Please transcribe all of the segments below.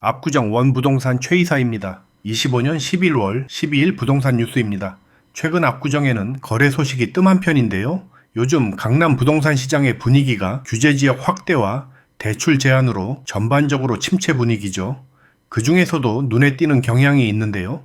압구정 원부동산 최 이사입니다. 25년 11월 12일 부동산 뉴스입니다. 최근 압구정에는 거래 소식이 뜸한 편인데요. 요즘 강남 부동산 시장의 분위기가 규제 지역 확대와 대출 제한으로 전반적으로 침체 분위기죠. 그 중에서도 눈에 띄는 경향이 있는데요.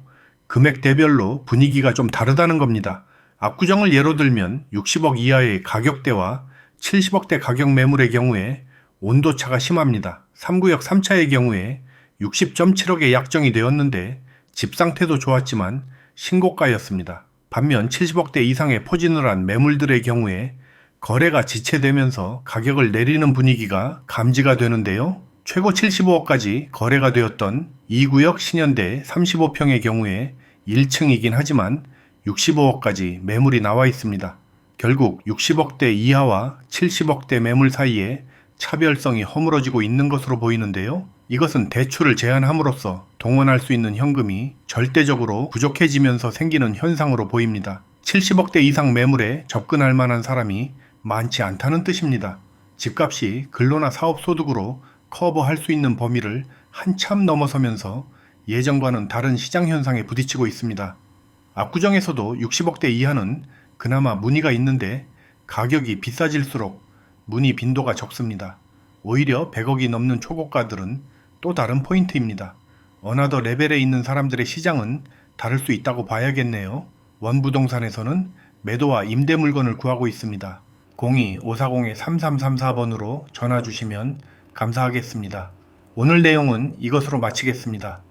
금액대별로 분위기가 좀 다르다는 겁니다. 압구정을 예로 들면 60억 이하의 가격대와 70억대 가격 매물의 경우에 온도차가 심합니다. 3구역 3차의 경우에 60.7억에 약정이 되었는데 집 상태도 좋았지만 신고가였습니다. 반면 70억대 이상의 포진을 한 매물들의 경우에 거래가 지체되면서 가격을 내리는 분위기가 감지가 되는데요. 최고 75억까지 거래가 되었던 2구역 신현대 35평의 경우에 1층이긴 하지만 65억까지 매물이 나와 있습니다. 결국 60억대 이하와 70억대 매물 사이에 차별성이 허물어지고 있는 것으로 보이는데요. 이것은 대출을 제한함으로써 동원할 수 있는 현금이 절대적으로 부족해지면서 생기는 현상으로 보입니다. 70억대 이상 매물에 접근할 만한 사람이 많지 않다는 뜻입니다. 집값이 근로나 사업 소득으로 커버할 수 있는 범위를 한참 넘어서면서 예전과는 다른 시장 현상에 부딪히고 있습니다. 압구정에서도 60억대 이하는 그나마 문의가 있는데 가격이 비싸질수록 문의 빈도가 적습니다. 오히려 100억이 넘는 초고가들은 또 다른 포인트입니다. 어나더 레벨에 있는 사람들의 시장은 다를 수 있다고 봐야겠네요. 원부동산에서는 매도와 임대 물건을 구하고 있습니다. 02-540-3334번으로 전화 주시면 감사하겠습니다. 오늘 내용은 이것으로 마치겠습니다.